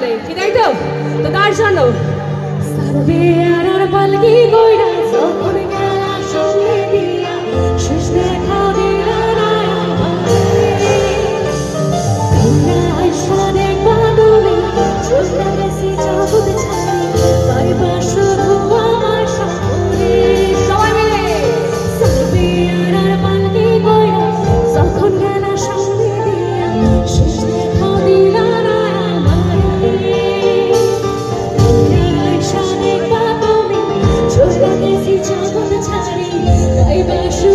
পেছনে থেকে কোনো কি তাই তো? তার জন্য। সারবে আর পালকি Ай, баш